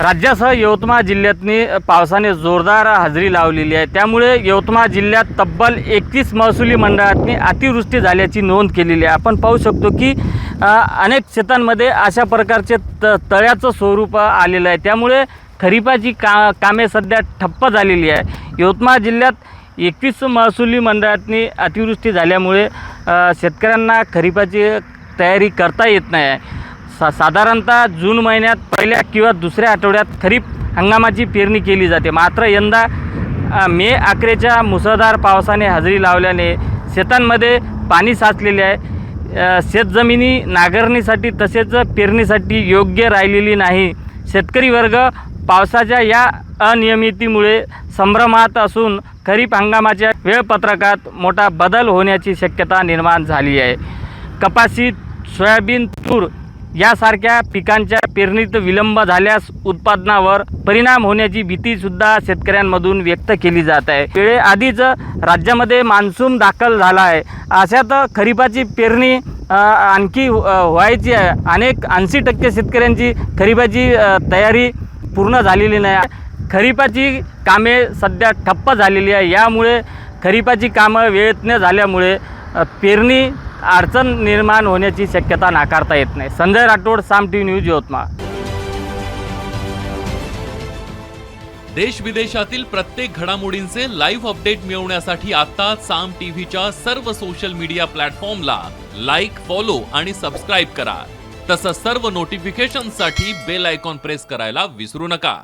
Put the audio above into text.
राज्यासह यवतमाळ जिल्ह्यातनी पावसाने जोरदार हजेरी लावलेली आहे. त्यामुळे यवतमाळ जिल्ह्यात तब्बल एकतीस महसुली मंडळातनी अतिवृष्टी झाल्याची नोंद केलेली आहे. आपण पाहू शकतो की अनेक शेतांमध्ये अशा प्रकारचे त तळ्याचं स्वरूप आलेलं आहे. त्यामुळे खरीपाची का कामे सध्या ठप्प झालेली आहे. यवतमाळ जिल्ह्यात एकवीस महसुली मंडळातनी अतिवृष्टी झाल्यामुळे शेतकऱ्यांना खरीपाची तयारी करता येत नाही आहे. सा साधारणतः जून महिन्यात पहिल्या किंवा दुसऱ्या आठवड्यात खरीप हंगामाची पेरणी केली जाते. मात्र यंदा मे अखेरच्या मुसळधार पावसाने हजेरी लावल्याने शेतांमध्ये पाणी साचलेले आहे. शेतजमिनी नांगरणीसाठी तसेच पेरणीसाठी योग्य राहिलेली नाही. शेतकरी वर्ग पावसाच्या या अनियमितीमुळे संभ्रमात असून खरीप हंगामाच्या वेळपत्रकात मोठा बदल होण्याची शक्यता निर्माण झाली आहे. कपाशी सोयाबीन तूर यासारख्या पिकांच्या पेरणीत विलंब झाल्यास उत्पादनावर परिणाम होण्याची भीतीसुद्धा शेतकऱ्यांमधून व्यक्त केली जात आहे. वेळेआधीच राज्यामध्ये मान्सून दाखल झाला आहे. अशात खरीपाची पेरणी आणखी व्हायची आहे. अनेक ऐंशी टक्के शेतकऱ्यांची खरीपाची तयारी पूर्ण झालेली नाही. खरीपाची कामे सध्या ठप्प झालेली आहे. यामुळे खरीपाची कामं वेळेत न झाल्यामुळे पेरणी अडचण निर्माण होण्याची शक्यता नाकारता येत नाही. Sanjay Rathod Saam T news Yavatmal. देश विदेशातील प्रत्येक घडामोडींचे लाईव्ह अपडेट मिळवण्यासाठी आता साम टीव्हीच्या सर्व सोशल मीडिया प्लॅटफॉर्मला लाईक फॉलो आणि सबस्क्राईब करा. तसंच सर्व नोटिफिकेशनसाठी बेल आयकॉन प्रेस करायला विसरू नका.